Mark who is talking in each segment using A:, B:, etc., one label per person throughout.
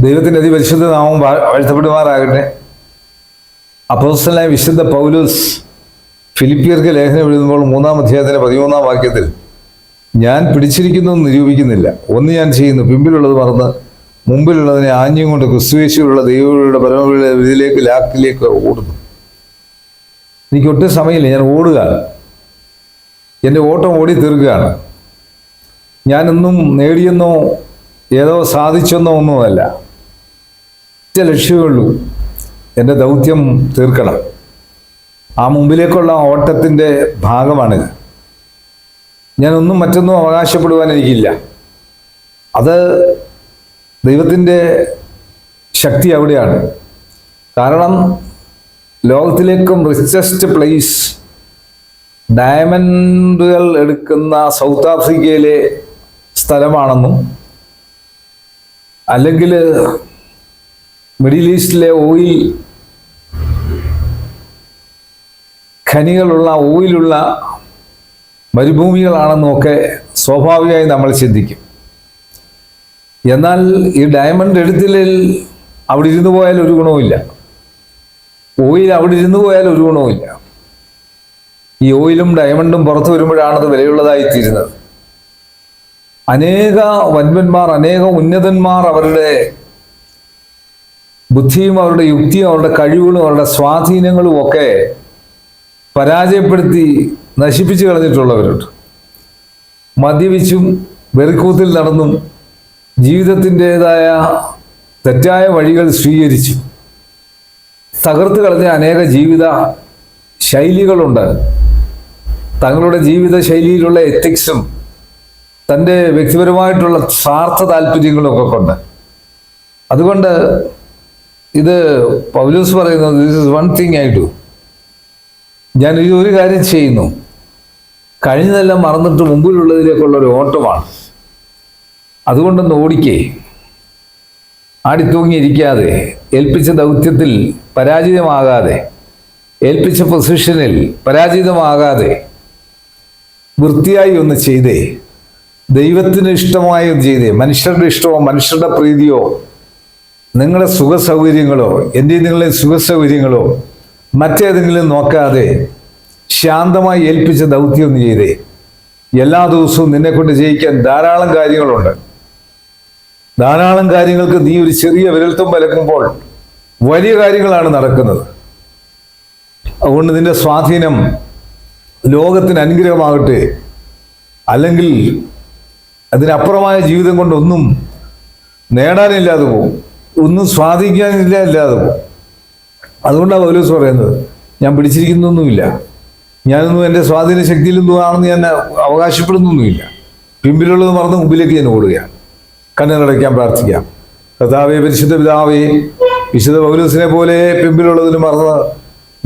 A: ദൈവത്തിന്റെ അതിപരിശുദ്ധ നാമം വാഴ്ത്തപ്പെടുമാറാകട്ടെ. അപ്പോസ്റ്റലായ വിശുദ്ധ പൗലൂസ് ഫിലിപ്പിയർക്ക് ലേഖനം എഴുതുമ്പോൾ മൂന്നാം അധ്യായത്തിന്റെ പതിമൂന്നാം വാക്യത്തിൽ ഞാൻ പിടിച്ചിരിക്കുന്നു നിരൂപിക്കുന്നില്ല. ഒന്ന് ഞാൻ ചെയ്യുന്നു. പിമ്പിലുള്ളത് മറന്ന് മുമ്പിലുള്ളതിനെ ആഞ്ഞും കൊണ്ട് ക്രിസ്തുവേശുള്ള ദൈവങ്ങളുടെ പരമകളുടെ ഇതിലേക്ക് ലാക്കിലേക്ക് ഓടുന്നു. എനിക്ക് ഒട്ടും സമയമില്ല. ഞാൻ ഓടുക. എന്റെ ഓട്ടം ഓടി തീർക്കുകയാണ് ഞാനൊന്നും നേടിയെന്നോ ഏതോ സാധിച്ചെന്നോ ഒന്നുമല്ല. ഒറ്റ ലക്ഷ്യമുള്ളൂ എന്റെ ദൗത്യം തീർക്കണം. ആ മുമ്പിലേക്കുള്ള ഓട്ടത്തിന്റെ ഭാഗമാണിത് ഞാനൊന്നും മറ്റൊന്നും അവകാശപ്പെടുവാൻ എനിക്കില്ല. അത് ദൈവത്തിന്റെ ശക്തി അവിടെയാണ്. കാരണം ലോകത്തിലേക്കും റിച്ചസ്റ്റ് പ്ലേസ് ഡയമണ്ടുകൾ എടുക്കുന്ന സൗത്ത് ആഫ്രിക്കയിലെ സ്ഥലമാണെന്നും അല്ലെങ്കിൽ മിഡിൽ ഈസ്റ്റിലെ ഓയിൽ ഖനികളുള്ള ഓയിലുള്ള മരുഭൂമികളാണെന്നൊക്കെ സ്വാഭാവികമായി നമ്മൾ ചിന്തിക്കും. എന്നാൽ ഈ ഡയമണ്ട് എടുത്തില്ലിൽ അവിടെ ഇരുന്നു പോയാൽ ഒരു ഗുണവുമില്ല. ഓയിൽ അവിടെ ഇരുന്നു പോയാൽ ഒരു ഗുണവുമില്ല. ഈ ഓയിലും ഡയമണ്ടും പുറത്തു വരുമ്പോഴാണ് അത് വിലയുള്ളതായിത്തീരുന്നത് അനേക വന്മന്മാർ അനേക ഉന്നതന്മാർ അവരുടെ ബുദ്ധിയും അവരുടെ യുക്തിയും അവരുടെ കഴിവുകളും അവരുടെ സ്വാധീനങ്ങളും ഒക്കെ പരാജയപ്പെടുത്തി നശിപ്പിച്ചു കളഞ്ഞിട്ടുള്ളവരുണ്ട്. മദ്യപിച്ചും വെറിക്കൂത്തിൽ നടന്നും ജീവിതത്തിന്റെതായ തെറ്റായ വഴികൾ സ്വീകരിച്ചു തകർത്ത് കളഞ്ഞ അനേക ജീവിത ശൈലികളുണ്ട്. തങ്ങളുടെ ജീവിത ശൈലിയിലുള്ള എത്തിക്സും തന്റെ വ്യക്തിപരമായിട്ടുള്ള സ്വാർത്ഥ താല്പര്യങ്ങളും ഒക്കെ കൊണ്ട്. അതുകൊണ്ട് ഇത് പൗലൂസ് പറയുന്നത് this is one thing I do ഞാൻ ഈ ഒരു കാര്യം ചെയ്യുന്നു. കഴിഞ്ഞതെല്ലാം മറന്നിട്ട് മുമ്പിലുള്ളതിലേക്കുള്ള ഒരു ഓട്ടമാണ്. അതുകൊണ്ടൊന്ന് ഓടിക്കേ. ആടിത്തൂങ്ങിയിരിക്കാതെ ഏൽപ്പിച്ച ദൗത്യത്തിൽ പരാജിതമാകാതെ ഏൽപ്പിച്ച പൊസിഷനിൽ പരാജിതമാകാതെ വൃത്തിയായി ഒന്ന് ചെയ്തേ. ദൈവത്തിന് ഇഷ്ടമായി ചെയ്തേ. മനുഷ്യരുടെ ഇഷ്ടമോ മനുഷ്യരുടെ പ്രീതിയോ നിങ്ങളുടെ സുഖസൗകര്യങ്ങളോ എന്റെ നിങ്ങളുടെ സുഖ സൗകര്യങ്ങളോ മറ്റേതെങ്കിലും നോക്കാതെ ശാന്തമായി ഏൽപ്പിച്ച ദൗത്യം ഒന്ന് ചെയ്തേ. എല്ലാ ദിവസവും നിന്നെ കൊണ്ട് ജയിക്കാൻ ധാരാളം കാര്യങ്ങളുണ്ട്. ധാരാളം കാര്യങ്ങൾക്ക് നീ ഒരു ചെറിയ വിരൽത്തും പലക്കുമ്പോൾ വലിയ കാര്യങ്ങളാണ് നടക്കുന്നത്. അതുകൊണ്ട് നിന്റെ സ്വാധീനം ലോകത്തിന് അനുഗ്രഹമാകട്ടെ. അല്ലെങ്കിൽ അതിനപ്പുറമായ ജീവിതം കൊണ്ടൊന്നും നേടാനില്ലാതെ പോകും. ഒന്നും സ്വാധീനിക്കാനില്ല അല്ലാതെ. അതുകൊണ്ടാണ് പൗലോസ് പറയുന്നത് ഞാൻ പിടിച്ചിരിക്കുന്നൊന്നുമില്ല. ഞാനൊന്നും എന്റെ സ്വാധീന ശക്തിയിലൊന്നും ആണെന്ന് ഞാൻ അവകാശപ്പെടുന്നൊന്നുമില്ല. പിമ്പിലുള്ളത് മറന്ന് മുമ്പിലേക്ക് ഞാൻ ഓടുകയാണ്. കണ്ണുകളടയ്ക്കാൻ പ്രാർത്ഥിക്കാം. കർത്താവെ പരിശുദ്ധ പിതാവേ വിശുദ്ധ പൗലോസിനെ പോലെ പിമ്പിലുള്ളതിന് മറന്ന്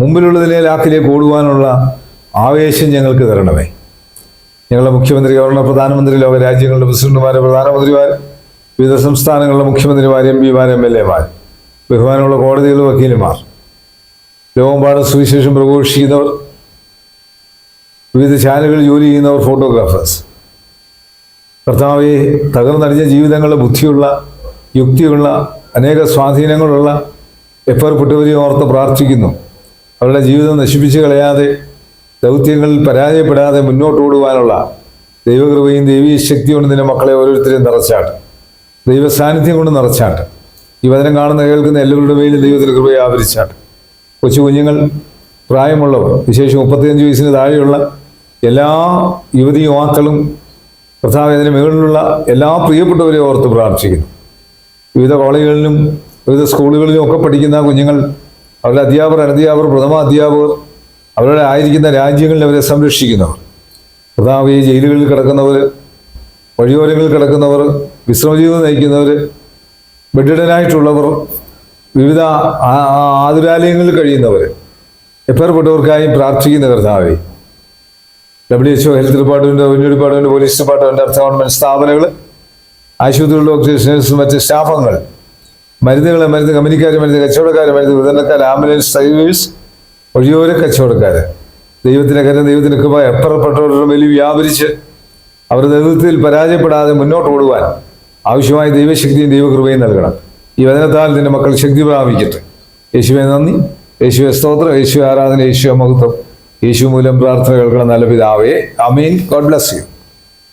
A: മുമ്പിലുള്ളതിനെ ലാക്കിലേക്ക് ഓടുവാനുള്ള ആവേശം ഞങ്ങൾക്ക് തരണമേ. ഞങ്ങളുടെ മുഖ്യമന്ത്രി ഗവർണർ പ്രധാനമന്ത്രി ലോകരാജ്യങ്ങളുടെ രാജ്യങ്ങളുടെ പ്രസിഡന്റുമാർ പ്രധാനമന്ത്രിമാർ വിവിധ സംസ്ഥാനങ്ങളുടെ മുഖ്യമന്ത്രിമാർ എം പിമാർ എം എൽ എമാർ ബഹുമാനമുള്ള കോടതികൾ വക്കീലുമാർ ലോകമ്പാട് സുവിശേഷം പ്രഘോഷിക്കുന്നവർ വിവിധ ചാനലുകളിൽ ജോലി ചെയ്യുന്നവർ ഫോട്ടോഗ്രാഫേഴ്സ്. കർത്താവെ തകർന്നടിഞ്ഞ ജീവിതങ്ങളുടെ ബുദ്ധിയുള്ള യുക്തിയുള്ള അനേക സ്വാധീനങ്ങളുള്ള എപ്പേർപ്പെട്ടവരെയും ഓർത്ത് പ്രാർത്ഥിക്കുന്നു. അവരുടെ ജീവിതം നശിപ്പിച്ച് കളയാതെ ദൗത്യങ്ങളിൽ പരാജയപ്പെടാതെ മുന്നോട്ട് ഓടുവാനുള്ള ദൈവകൃപയും ദൈവീയ ശക്തിയും നിന്റെ മക്കളെ ഓരോരുത്തരെയും നിറച്ചാട്ട്. ദൈവ സാന്നിധ്യം കൊണ്ട് നിറച്ചാട്ട്. ഈ വചനം കാണുന്ന കേൾക്കുന്ന എല്ലാവരുടെ മേലും ദൈവത്തിൽ കൃപയെ ആവരിച്ചാട്ട് കൊച്ചു കുഞ്ഞുങ്ങൾ പ്രായമുള്ളവർ വിശേഷം മുപ്പത്തിയഞ്ച് വയസ്സിന് താഴെയുള്ള എല്ലാ യുവതി യുവാക്കളും കർത്താവേദിന് മുകളിലുള്ള എല്ലാ പ്രിയപ്പെട്ടവരെ ഓർത്ത് പ്രാർത്ഥിക്കുന്നു. വിവിധ കോളേജുകളിലും വിവിധ സ്കൂളുകളിലും ഒക്കെ പഠിക്കുന്ന കുഞ്ഞുങ്ങൾ അവരുടെ അധ്യാപകർ അനധ്യാപകർ പ്രഥമ അധ്യാപകർ അവരുടെ ആയിരിക്കുന്ന രാജ്യങ്ങളിൽ അവരെ സംരക്ഷിക്കുന്നവർ. കർത്താവ് ഈ ജയിലുകളിൽ കിടക്കുന്നവർ വഴിയോരങ്ങളിൽ കിടക്കുന്നവർ വിശ്രമജീവിതം നയിക്കുന്നവർ ബെഡിടനായിട്ടുള്ളവർ വിവിധ ആതുരാലയങ്ങളിൽ കഴിയുന്നവർ എപ്പേർപ്പെട്ടവർക്കായും പ്രാർത്ഥിക്കുന്ന കർത്താവെ. W HO health department revenue department police department അർത്ഥ ഗവൺമെന്റ് സ്ഥാപനങ്ങൾ ആശുപത്രികളിലെ ഡോക്ടേഴ്സ് മറ്റ് സ്റ്റാഫുകൾ മരുന്നുകൾ മരുന്ന് കമ്പനിക്കാർ മരുന്ന് കച്ചവടക്കാർ മരുന്ന് വിതരണക്കാർ ആംബുലൻസ് ഡ്രൈവേഴ്സ് ഒഴിയോര കച്ചവടക്കാർ. ദൈവത്തിന്റെ കരം ദൈവത്തിന്റെ കൃപ എപ്പുറപ്പെട്ടവരുടെ മേലിൽ വ്യാപരിച്ച് അവരുടെ നേതൃത്വത്തിൽ പരാജയപ്പെടാതെ മുന്നോട്ട് ഓടുവാൻ ആവശ്യമായ ദൈവശക്തിയും ദൈവകൃപയും നൽകണം. ഈ വചനത്താൽ നിന്റെ മക്കൾ ശക്തി പ്രാപിക്കട്ടെ. യേശുവെ നന്ദി. യേശുവെ സ്തോത്രം. യേശു ആരാധന. യേശു മഹത്വം. യേശു മൂലം പ്രാർത്ഥന കേൾക്കണം. നല്ല പിതാവേ. അമീൻ ഗോഡ് ബ്ലസ് യു.